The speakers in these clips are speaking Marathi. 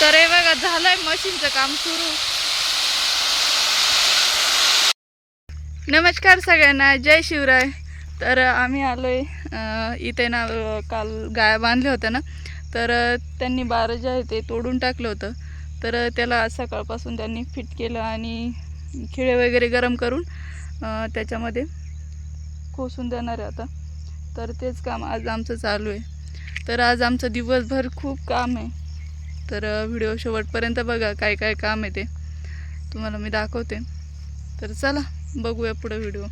तर हे बघा झालंय मशीनचं काम सुरू. नमस्कार सगळ्यांना जय शिवराय. तर आम्ही आलोय इथे ना काल गाय बांधल्या होत्या ना तर त्यांनी बारं जे आहे ते तोडून टाकलं होतं. तर त्याला आज सकाळपासून त्यांनी फिट केलं आणि खिळे वगैरे गरम करून त्याच्यामध्ये कोसून देणार आहे आता. तर तेच काम आज आमचं चालू आहे. तर आज आमचं दिवसभर खूप काम आहे. तर व्हिडिओ शेवटपर्यंत बघा काय काय काम आहे ते. तुम्हाला मी दाखवते. तर चला बघूया पुढं व्हिडिओ.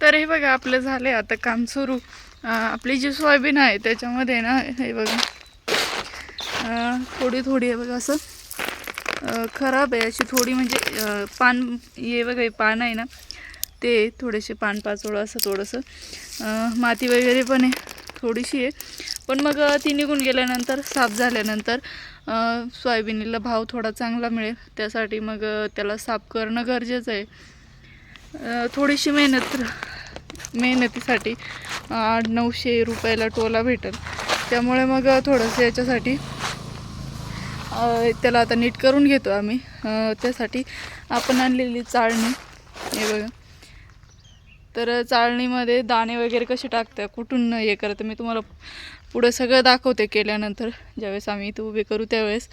तर हे बघा आपलं झालं आहे आता काम सुरू. आपली जी सोयाबीन आहे त्याच्यामध्ये ना हे बघा. थोडी थोडी आहे बघा असं. खराब आहे अशी थोडी म्हणजे पान हे बघा हे पान आहे ना ते थोडेसे पान पाचोळं असं थोडंसं. माती वगैरे पण आहे. थोडीशी आहे. पण मग ती निघून गेल्यानंतर साफ झाल्यानंतर सोयाबीनला भाव थोडा चांगला मिळेल. त्यासाठी मग त्याला साफ करणं गरजेचं आहे. थोडीशी मेहनत मेहनतीसाठी आठ नऊशे रुपयाला टोला भेटेल. त्यामुळे मग थोडंसं याच्यासाठी त्याला आता नीट करून घेतो आम्ही. त्यासाठी आपण आणलेली चाळणी हे बघा. तर चाळणीमध्ये दाणे वगैरे कसे टाकतं कुठून हे करतं मी तुम्हाला पुढं सगळं दाखवते केल्यानंतर. ज्यावेळेस आम्ही इथं उभे करू त्यावेळेस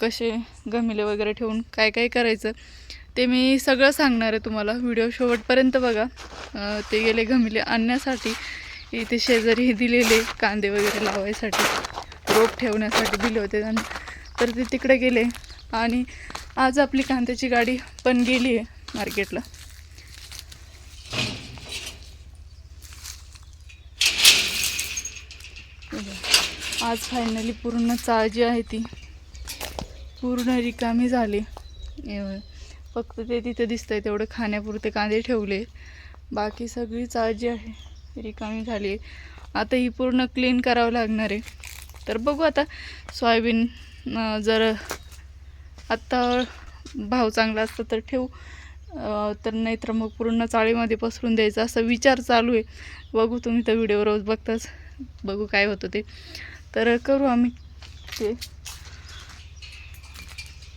कसे गमिले वगैरे ठेवून काय काय करायचं ते मी सगळं सांगणार आहे तुम्हाला. व्हिडिओ शेवटपर्यंत बघा. ते गेले गमिले आणण्यासाठी. इथे शेजारी दिलेले कांदे वगैरे लावायसाठी. रोप ठेवण्यासाठी दिले होते. आणि तर ते तिकडे गेले. आणि आज आपली कांद्याची गाडी पण गेली आहे मार्केटला. आज फायनली पूर्ण चाळ जी आहे ती पूर्ण रिकामी झाली. फक्त ते तिथे आहे तेवढं खाण्यापुरते कांदे ठेवले. बाकी सगळी चाळ जी आहे रिकामी झाली. आहे आता ही पूर्ण क्लीन करावं लागणार आहे. तर बघू आता सोयाबीन जर आत्ता भाव चांगला असता तर ठेवू. तर नाही तर मग पूर्ण चाळीमध्ये पसरून द्यायचा. असा विचार चालू आहे. बघू तुम्ही तर व्हिडिओ रोज बघताच बघू काय होतं ते. तर करू आम्ही. ते.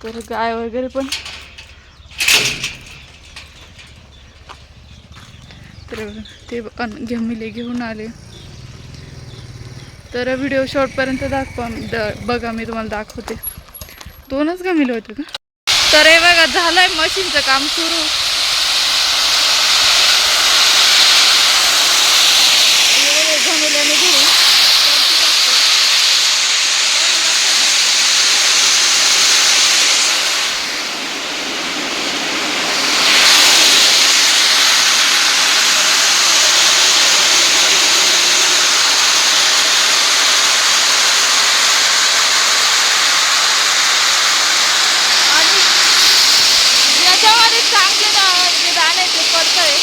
तर गाय वगैरे पण. तर ते घमिले घेऊन आले. तर व्हिडिओ शॉर्टपर्यंत दाखवा द- बघा मी तुम्हाला दाखवते. दोनच घमिले होते का? तर हे बघा झालंय मशीनचं काम सुरू हे बघा, घमिल्याने धरून आणि याच्यामध्ये चांगले दा- जे दाणे ते पडतंय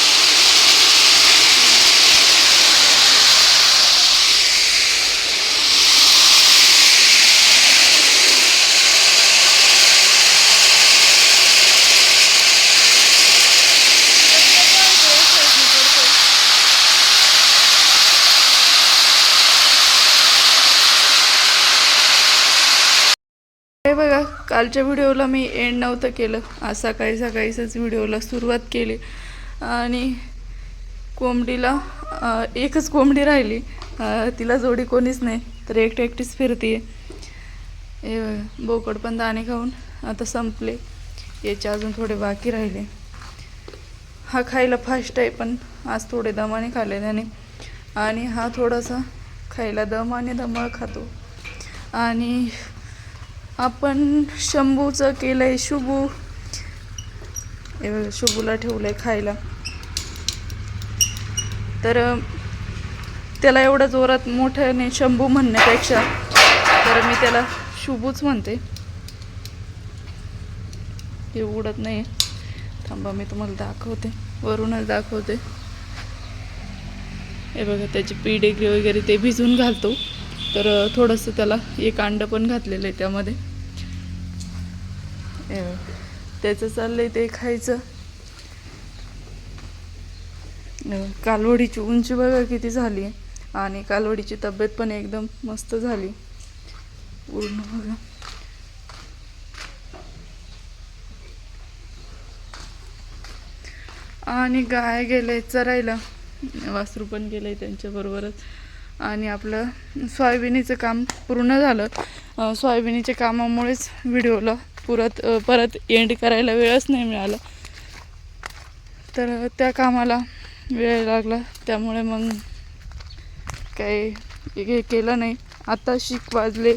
हे बघा कालच्या व्हिडिओला मी एंड नव्हतं केलं. आज सकाळी सकाळीच व्हिडिओला सुरुवात केली. आणि कोंबडीला एकच कोंबडी राहिली. तिला जोडी कोणीच नाही तर एकटी एकटीच फिरते हे बघा बोकड पण दाणे खाऊन आता संपले. याचे अजून थोडे बाकी राहिले. हा खायला फास्ट आहे पण आज थोडे दमाने खाले त्याने आणि हा थोडासा खायला दम आणि दमळ खातो. आणि आपण शंभूचं केलंय शुभू. हे बघा, शुभूला ठेवलंय खायला. तर त्याला एवढं जोरात मोठ्याने शंभू म्हणण्यापेक्षा. तर मी त्याला शुभूच म्हणते. हे उडत नाही थांबा मी तुम्हाला दाखवते. वरूनच दाखवते. हे बघा त्याची पीडेग्री वगैरे ते भिजून घालतो. तर थोडंसं त्याला एक अंड पण घातलेलं आहे त्यामध्ये त्याचं चाललंय ते खायचं. कालवडीची उंची बघा किती झाली. आणि कालवडीची तब्येत पण एकदम मस्त झाली. पूर्ण बघा. आणि गाय गेले चरायला. वासरू पण गेले त्यांच्याबरोबरच. आणि आपलं सोयाबिनीचं काम पूर्ण झालं. सोयाबिनीच्या कामामुळेच व्हिडिओला पुरत परत एंड करायला वेळच नाही मिळाला. तर त्या कामाला वेळ लागला. त्यामुळे मग काही हे केलं नाही. आता शिक वाजले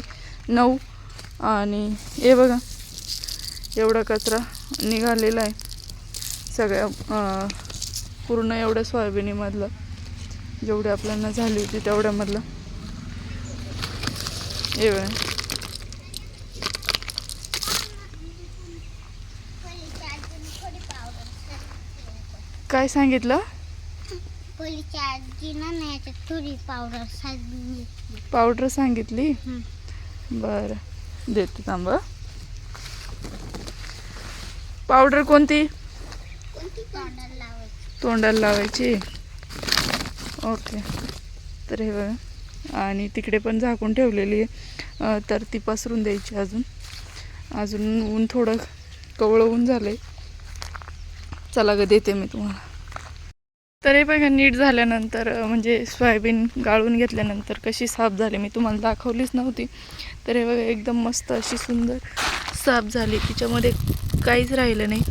नऊ आणि हे बघा एवढा कचरा निघालेला आहे. सगळ्या पूर्ण एवढ्या सोयाबिनीमधलं. जेवढी आपल्याला झाली होती तेवढ्यामधलं. बघा काय सांगितलं? पावडर सांगितली. बरं. देते थांब. पावडर कोणती? तोंडाला लावायची. ओके. तर हे बघा. आणि तिकडे पण झाकून ठेवलेली आहे. तर ती पसरून द्यायची अजून. अजून ऊन थोडं कवळं ऊन झालं आहे चला ग देते मी तुम्हाला. तर हे बघा नीट झाल्यानंतर म्हणजे सोयाबीन गाळून घेतल्यानंतर कशी साफ झाली मी तुम्हाला दाखवलीच नव्हती. तर हे बघा एकदम मस्त अशी सुंदर साफ झाली. तिच्यामध्ये काहीच राहिलं नाही.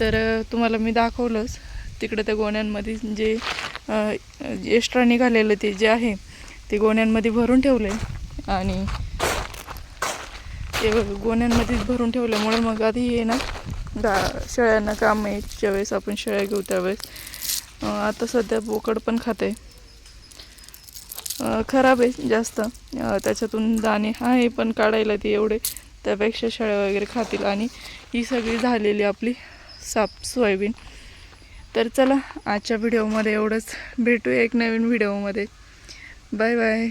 तर तुम्हाला मी दाखवलंच. तिकडे त्या गोण्यांमध्ये जे एक्स्ट्रा निघालेलं ते जे आहे ते गोण्यांमध्ये भरून ठेवलं आहे आणि ते गोण्यांमध्येच भरून ठेवल्यामुळे मग आधी हे ना गा शेळ्यांना काम आहे ज्यावेळेस आपण शेळ्या घेऊ त्यावेळेस. आता सध्या बोकड पण खाते खराब आहे जास्त. त्याच्यातून दाणे आहे पण काढायला ते एवढे. त्यापेक्षा शेळ्या वगैरे खातील. आणि ही सगळी झालेली आपली साप सोयाबीन. तर चला आजच्या व्हिडिओमध्ये एवढंच. भेटूया एक नवीन व्हिडिओमध्ये बाय बाय